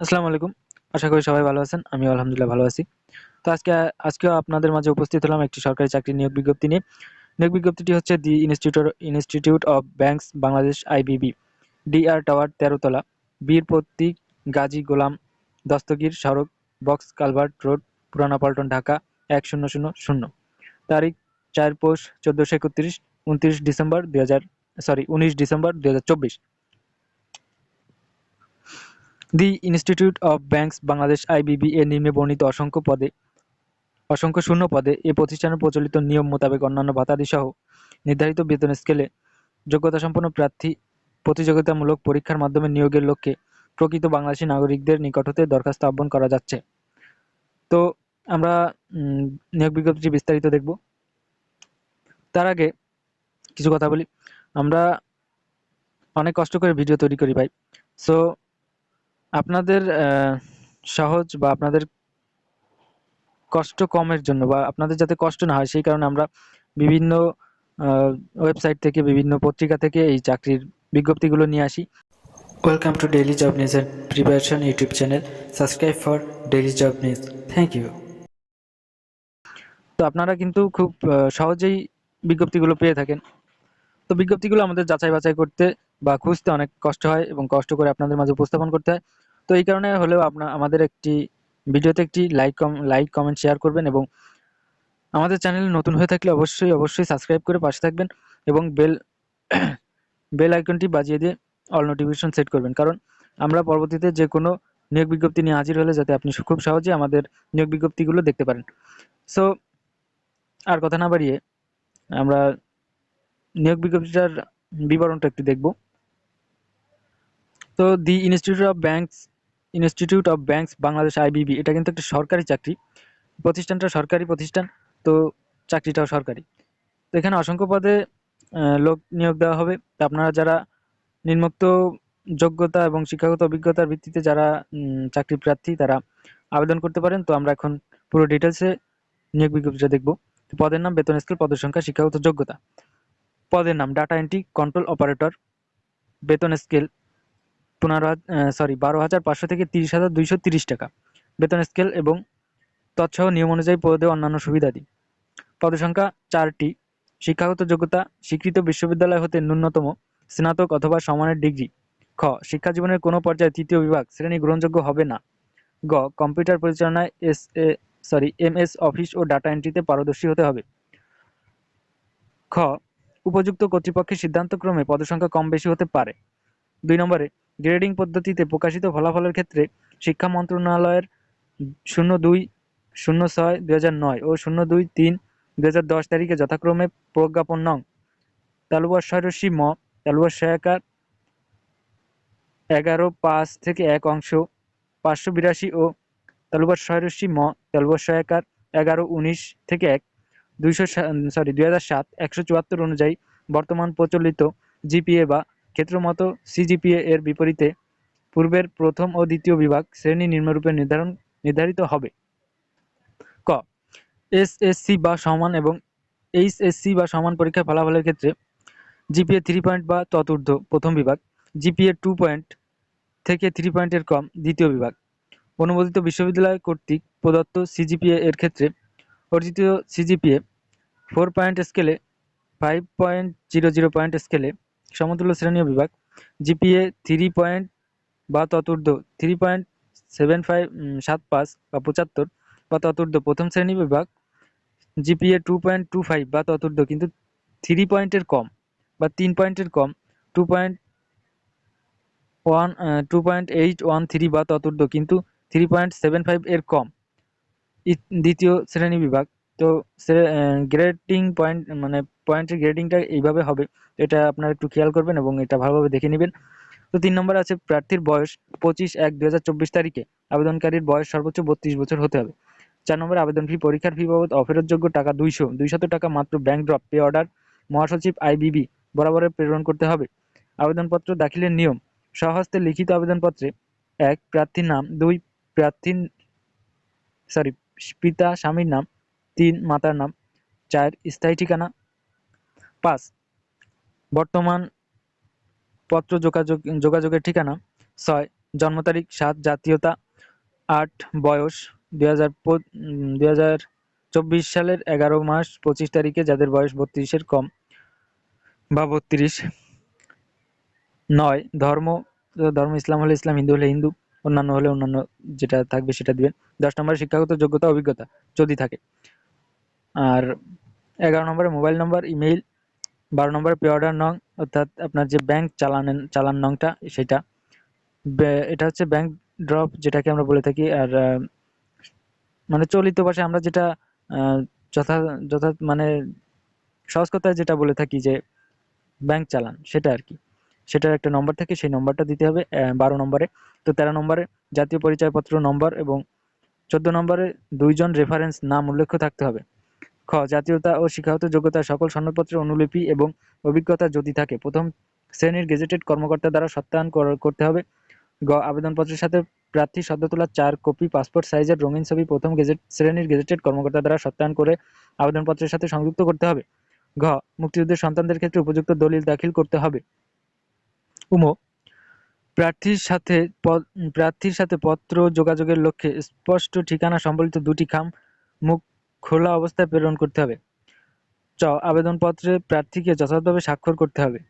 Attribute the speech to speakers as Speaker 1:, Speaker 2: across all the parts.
Speaker 1: আসসালামু আলাইকুম। আশা করি সবাই ভালো আছেন। আমি আলহামদুলিল্লাহ ভালো আছি। তো আজকে আজকেও আপনাদের মাঝে উপস্থিত হলাম একটি সরকারি চাকরি নিয়োগ বিজ্ঞপ্তি নিয়ে। নিয়োগ বিজ্ঞপ্তিটি হচ্ছে the institute institute of banks, Bangladesh IBB DR tower, তেরোতলা বীর প্রতীক গাজী গোলাম, দস্তগীর, সড়ক, বক্স, কালভার্ট রোড, পুরানা পল্টন, ঢাকা, এক শূন্য শূন্য শূন্য। তারিখ, চার পৌষ, চোদ্দোশো একত্রিশ, উনত্রিশ ডিসেম্বর দুই হাজার, সরি, উনিশ ডিসেম্বর দুই হাজার চব্বিশ। The institute of banks Bangladesh IBB এর নিম্নে বর্ণিত অসংখ্য পদে, অসংখ্য শূন্য পদে এ প্রতিষ্ঠানের প্রচলিত নিয়ম মোতাবেক অন্যান্য ভাতাদি সহ নির্ধারিত বেতন স্কেলে যোগ্যতাসম্পন্ন প্রার্থী প্রতিযোগিতামূলক পরীক্ষার মাধ্যমে নিয়োগের লক্ষ্যে প্রকৃত বাংলাদেশি নাগরিকদের নিকট হতে দরখাস্ত আহ্বান করা যাচ্ছে। তো আমরা নিয়োগ বিজ্ঞপ্তিটি বিস্তারিত দেখব। তার আগে কিছু কথা বলি। আমরা অনেক কষ্ট করে ভিডিও তৈরি করি ভাই। সো আপনাদের সহজ বা আপনাদের কষ্ট কমের জন্য বা আপনাদের যাতে কষ্ট না হয় সেই কারণে আমরা বিভিন্ন ওয়েবসাইট থেকে বিভিন্ন পত্রিকা থেকে এই চাকরির বিজ্ঞপ্তিগুলো নিয়ে আসি। Welcome to daily job news and preparation YouTube channel subscribe for daily job news thank you তো আপনারা কিন্তু খুব সহজেই বিজ্ঞপ্তিগুলো পেয়ে থাকেন। তো বিজ্ঞপ্তিগুলো আমাদের যাচাই বাছাই করতে বা খুঁজতে অনেক কষ্ট হয় এবং কষ্ট করে আপনাদের মাঝে উপস্থাপন করতে হয়। তো এই কারণে হলেও আপনার আমাদের একটি ভিডিওতে একটি লাইক কম লাইক কমেন্ট শেয়ার করবেন এবং আমাদের চ্যানেলে নতুন হয়ে থাকলে অবশ্যই অবশ্যই সাবস্ক্রাইব করে পাশে থাকবেন এবং বেল বেল আইকনটি বাজিয়ে দিয়ে অল নোটিফিকেশন সেট করবেন। কারণ আমরা পরবর্তীতে যে কোনো নিয়োগ বিজ্ঞপ্তি নিয়ে হাজির হলে যাতে আপনি খুব সহজে আমাদের নিয়োগ বিজ্ঞপ্তিগুলো দেখতে পারেন। সো আর কথা না বাড়িয়ে আমরা নিয়োগ বিজ্ঞপ্তিটার বিবরণটা একটু দেখব। তো the institute of banks institute of banks Bangladesh IBB এটা কিন্তু একটা সরকারি চাকরি। প্রতিষ্ঠানটা সরকারি প্রতিষ্ঠান, তো চাকরিটাও সরকারি। তো এখানে অসংখ্য পদে লোক নিয়োগ দেওয়া হবে। তা আপনারা যারা নিম্নোক্ত যোগ্যতা এবং শিক্ষাগত অভিজ্ঞতার ভিত্তিতে যারা চাকরি প্রার্থী, তারা আবেদন করতে পারেন। তো আমরা এখন পুরো ডিটেলসে নিয়োগ বিজ্ঞপ্তিটা দেখব। তো পদের নাম, বেতন, স্কেল, পদের সংখ্যা, শিক্ষাগত যোগ্যতা। পদের নাম ডাটা এন্ট্রি কন্ট্রোল অপারেটর বেতন, স্কেল পনেরো সরি বারো হাজার পাঁচশো থেকে তিরিশ হাজার দুইশো তিরিশ টাকা। বেতন স্কেল এবং তৎসহ নিয়ম অনুযায়ী পদে অন্যান্য সুবিধাদি পদসংখ্যা চারটি। শিক্ষাগত যোগ্যতা, স্বীকৃত বিশ্ববিদ্যালয় হতে ন্যূনতম, স্নাতক অথবা সমানের ডিগ্রি। খ, শিক্ষা জীবনের কোনো পর্যায়ে তৃতীয় বিভাগ শ্রেণি গ্রহণযোগ্য হবে না। গ, কম্পিউটার পরিচালনায় এস, এ সরি এম এস অফিস ও ডাটা এন্ট্রিতে পারদর্শী হতে হবে। খ, উপযুক্ত কর্তৃপক্ষের সিদ্ধান্তক্রমে পদসংখ্যা কম বেশি হতে পারে। দুই নম্বরে গ্রেডিং পদ্ধতিতে প্রকাশিত ফলাফলের ক্ষেত্রে শিক্ষা মন্ত্রণালয়ের শূন্য দুই, শূন্য ছয় দুই নয় ও শূন্য দুই, তিন দুই দশ তারিখে যথাক্রমে প্রজ্ঞাপন নং। তালুয়ার ছয়রশি ম, তালুয়ার সহায়কার এগারো পাঁচ থেকে এক অংশ, পাঁচশো বিরাশি ও তালুবার ছয়রশি ম তালুবার সহায়কার এগারো উনিশ থেকে এক। দুইশো সরি দুই হাজার সাত, একশো চুয়াত্তর অনুযায়ী বর্তমান প্রচলিত জিপিএ বা ক্ষেত্রমতো সিজিপিএ এর বিপরীতে পূর্বের প্রথম ও দ্বিতীয় বিভাগ শ্রেণি নিম্নরূপে নির্ধারণ, নির্ধারিত হবে। ক এসএসসি বা সমান এবং এইচএসসি বা সমান পরীক্ষার ফলাফলের ক্ষেত্রে জিপিএ থ্রি পয়েন্ট বা চতুর্থ প্রথম বিভাগ, জিপিএ টু পয়েন্ট থেকে থ্রি পয়েন্টের কম দ্বিতীয় বিভাগ। অনুমোদিত বিশ্ববিদ্যালয় কর্তৃক প্রদত্ত সিজিপিএ এর ক্ষেত্রে অর্জিত সিজিপিএ ফোর পয়েন্ট স্কেলে five point zero zero point স্কেলে সমতুল্য শ্রেণীয় বিভাগ জিপিএ থ্রি পয়েন্ট বা ততুর্ধ থ্রি পয়েন্ট সেভেন ফাইভ সাত পাঁচ বা পঁচাত্তর বা ততুর্ধ প্রথম শ্রেণি বিভাগ GPA two point two five বা ততুর্ধ কিন্তু থ্রি পয়েন্টের কম বা তিন পয়েন্টের কম two point one two point eight one three বা ততুর্ধ কিন্তু থ্রি পয়েন্ট সেভেন ফাইভ এর কম। দ্বিতীয় শ্রেণি বিভাগ তো সে গ্রেডিং পয়েন্ট মানে পয়েন্টের গ্রেডিংটা এইভাবে হবে। এটা আপনারা একটু খেয়াল করবেন এবং এটা ভালোভাবে দেখে নেবেন। তো তিন নম্বর আছে প্রার্থীর বয়স পঁচিশ এক দু তারিখে। আবেদনকারীর বয়স সর্বোচ্চ বত্রিশ বছর হতে হবে। চার নম্বর, আবেদন ফি পরীক্ষার ফি বাবদ অফেরতযোগ্য টাকা দুইশো। দুইশত টাকা মাত্র ব্যাংক ড্রপ পে অর্ডার মহাসচিব আইবিবি বরাবরে প্রেরণ করতে হবে। আবেদনপত্র দাখিলের নিয়ম। স্বহস্তে লিখিত আবেদনপত্রে এক, প্রার্থীর নাম, দুই, প্রার্থীর সরি পিতা, স্বামীর নাম তিন মাতার নাম, চার স্থায়ী ঠিকানা, পাঁচ বর্তমান পত্র যোগাযোগ, যোগাযোগের ঠিকানা, ছয় জন্ম তারিখ, সাত জাতীয়তা, আট বয়স দুই সালের এগারো মাস পঁচিশ তারিখে যাদের বয়স বত্রিশের কম বা বত্রিশ। নয়, ধর্ম ধর্ম ইসলাম হলে ইসলাম, হিন্দু হলে হিন্দু, অন্যান্য হলে অন্যান্য যেটা থাকবে সেটা দিবেন। দশ নম্বরে শিক্ষাগত যোগ্যতা, অভিজ্ঞতা যদি থাকে। আর এগারো নম্বরে মোবাইল নম্বর, ইমেইল, বারো নম্বরে পে অর্ডার নং, অর্থাৎ আপনার যে ব্যাংক চালান চালান নংটা, সেটা। এটা হচ্ছে ব্যাংক ড্রপ, যেটাকে আমরা বলে থাকি। আর মানে চলিত ভাষায় আমরা যেটা যথা যথা মানে সহজ কথায় যেটা বলে থাকি যে ব্যাংক চালান, সেটা আর কি। সেটার একটা নম্বর থাকে, সেই নম্বরটা দিতে হবে বারো নম্বরে। তো তেরো নম্বরে জাতীয় পরিচয়পত্র নম্বর এবং চোদ্দ নম্বরে দুইজন রেফারেন্স নাম উল্লেখ থাকতে হবে। খ জাতীয়তা ও শিক্ষাগত যোগ্যতা সকল সনদপত্রের অনুলিপি এবং অভিজ্ঞতা যদি থাকে, প্রথম শ্রেণির গেজেটেড কর্মকর্তা দ্বারা সত্যায়ন করতে হবে। গ, আবেদনপত্রের সাথে প্রার্থী সদ্য তোলা চার কপি, পাসপোর্ট সাইজের রঙিন ছবি প্রথম গেজেট, শ্রেণির গেজেটেড কর্মকর্তা দ্বারা সত্যায়ন করে আবেদনপত্রের সাথে সংযুক্ত করতে হবে। ঘ, মুক্তিযুদ্ধের সন্তানদের ক্ষেত্রে উপযুক্ত দলিল দাখিল করতে হবে। উম, প্রার্থীর সাথে প্রার্থীর সাথে পত্র যোগাযোগের লক্ষ্যে স্পষ্ট ঠিকানা সম্বলিত দুটি খাম, মুখ খোলা অবস্থায় প্রেরণ করতে হবে। চ আবেদনপত্রে প্রার্থীকে যথাযথভাবে স্বাক্ষর করতে হবে।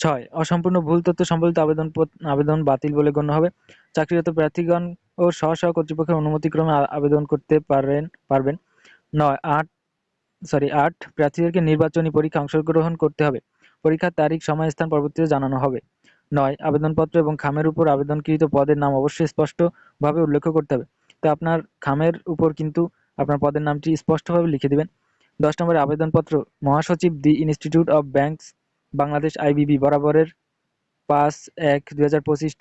Speaker 1: ছয়, অসম্পূর্ণ ভুল তথ্য সম্বলিত আবেদন আবেদন বাতিল বলে গণ্য হবে। চাকরিরত প্রার্থীগণ ও স্ব স্ব কর্তৃপক্ষের অনুমতিক্রমে আবেদন করতে পারেন, পারবেন। নয়, আট, সরি, আট, প্রার্থীদেরকে নির্বাচনী পরীক্ষা অংশগ্রহণ করতে হবে। পরীক্ষার তারিখ সময় স্থান পরবর্তীতে জানানো হবে। নয়, আবেদনপত্র এবং খামের উপর আবেদনকৃত পদের নাম অবশ্যই স্পষ্টভাবে উল্লেখ করতে হবে। তো আপনার খামের উপর কিন্তু আপনার পদের নামটি স্পষ্টভাবে লিখে দিবেন। দশ নম্বরে আবেদনপত্র, মহাসচিব the institute of banks, Bangladesh IBB বরাবরের পাঁচ এক দুই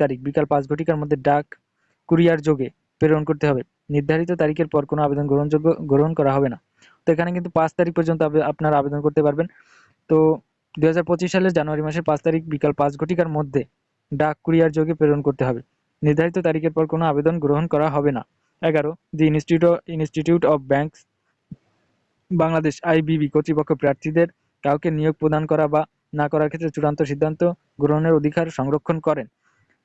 Speaker 1: তারিখ, বিকাল পাঁচ ঘটিকার মধ্যে ডাক, কুরিয়ার যোগে প্রেরণ করতে হবে। নির্ধারিত তারিখের পর কোনো আবেদন গ্রহণযোগ্য, গ্রহণ করা হবে না। তো এখানে কিন্তু পাঁচ তারিখ পর্যন্ত আপনারা আবেদন করতে পারবেন। তো দুই হাজার পঁচিশ সালের জানুয়ারি মাসের পাঁচ তারিখ, বিকাল পাঁচ ঘটিকার মধ্যে ডাক, কুরিয়ার যোগে প্রেরণ করতে হবে। নির্ধারিত তারিখের পর কোনো আবেদন গ্রহণ করা হবে না। এগারো, the institute institute of banks Bangladesh IBB কর্তৃপক্ষ প্রার্থীদের কাউকে নিয়োগ প্রদান করা বা না করার ক্ষেত্রে চূড়ান্ত সিদ্ধান্ত গ্রহণের অধিকার সংরক্ষণ করেন।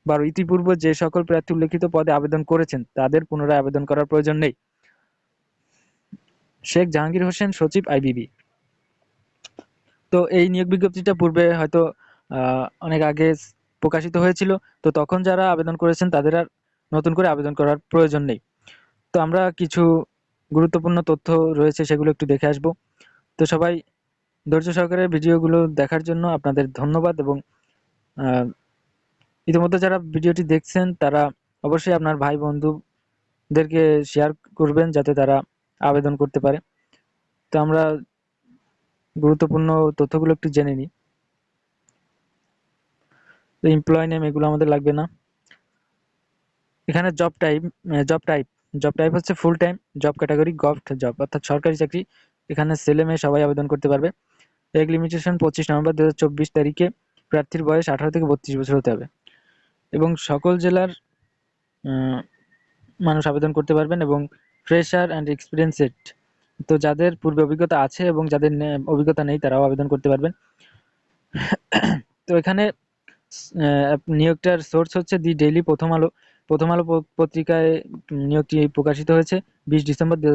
Speaker 1: বারো, ইতিপূর্বে যে সকল প্রার্থী উল্লেখিত পদে আবেদন করেছেন, তাদের পুনরায় আবেদন করার প্রয়োজন নেই। শেখ জাহাঙ্গীর হোসেন, সচিব আইবিবি। তো এই নিয়োগ বিজ্ঞপ্তিটা পূর্বে হয়তো অনেক আগে প্রকাশিত হয়েছিল। তো তখন যারা আবেদন করেছেন, তাদের আর নতুন করে আবেদন করার প্রয়োজন নেই। তো আমরা কিছু গুরুত্বপূর্ণ তথ্য রয়েছে সেগুলো একটু দেখে আসব। তো সবাই ধৈর্য সহকারে ভিডিওগুলো দেখার জন্য আপনাদের ধন্যবাদ এবং ইতিমধ্যে যারা ভিডিওটি দেখছেন তারা অবশ্যই আপনার ভাই বন্ধুদেরকে শেয়ার করবেন যাতে তারা আবেদন করতে পারে। তো আমরা গুরুত্বপূর্ণ তথ্যগুলো একটু জেনে নিই। এমপ্লয় নেম এগুলো আমাদের লাগবে না। এখানে job type job type job type হচ্ছে full time job category govt job অর্থাৎ সরকারি চাকরি, এখানে ছেলে মেয়ে সবাই আবেদন করতে পারবে। এগ লিমিটেশন পঁচিশ নভেম্বর দু হাজার চব্বিশ তারিখে, প্রার্থীর বয়স আঠারো থেকে বত্রিশ বছর হতে হবে। এবং সকল জেলার মানুষ আবেদন করতে পারবেন এবং ফ্রেশার অ্যান্ড এক্সপিরিয়েন্সেড তো যাদের পূর্বে অভিজ্ঞতা আছে এবং যাদের অভিজ্ঞতা নেই, তারাও আবেদন করতে পারবেন। তো এখানে নিয়োগটার সোর্স হচ্ছে দি ডেইলি প্রথম আলো। প্রথম আলো পত্রিকায় নিয়োগটি প্রকাশিত হয়েছে বিশ ডিসেম্বর দু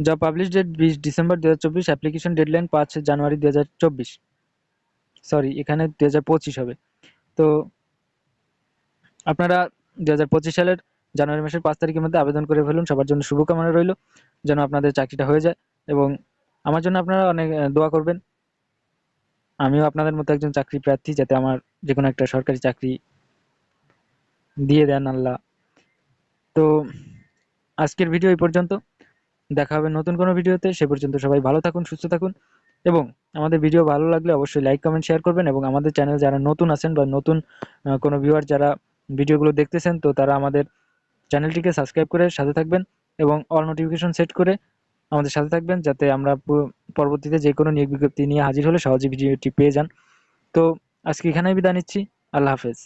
Speaker 1: যা পাবলিশ ডেট বিশ ডিসেম্বর দু হাজার চব্বিশ অ্যাপ্লিকেশন ডেডলাইন পাঁচ জানুয়ারি দু হাজার চব্বিশ। সরি এখানে দু হাজার পঁচিশ হবে। তো আপনারা দু হাজার পঁচিশ সালের জানুয়ারি মাসের পাঁচ তারিখের মধ্যে আবেদন করে ফেলুন। সবার জন্য শুভকামনা রইল, যেন আপনাদের চাকরিটা হয়ে যায়। এবং আমার জন্য আপনারা অনেক দোয়া করবেন। আমিও আপনাদের মতো একজন চাকরি প্রার্থী, যাতে আমার যে কোনো একটা সরকারি চাকরি দিয়ে দেন আল্লাহ। তো আজকের ভিডিও এই পর্যন্ত। দেখা হবে নতুন কোনো ভিডিওতে। সে পর্যন্ত সবাই ভালো থাকুন, সুস্থ থাকুন এবং আমাদের ভিডিও ভালো লাগলে অবশ্যই লাইক, কমেন্ট, শেয়ার করবেন এবং আমাদের চ্যানেল যারা নতুন আছেন বা নতুন কোনো ভিউয়ার যারা ভিডিওগুলো দেখতেছেন, তো তারা আমাদের চ্যানেলটিকে সাবস্ক্রাইব করে সাথে থাকবেন এবং অল নোটিফিকেশন সেট করে আমাদের সাথে থাকবেন যাতে আমরা পরবর্তীতে যে কোনো নিয়োগ বিজ্ঞপ্তি নিয়ে হাজির হলে সহজে ভিডিওটি পেয়ে যান। তো আজকে এখানেই বিদায় নিচ্ছি। আল্লাহ হাফেজ।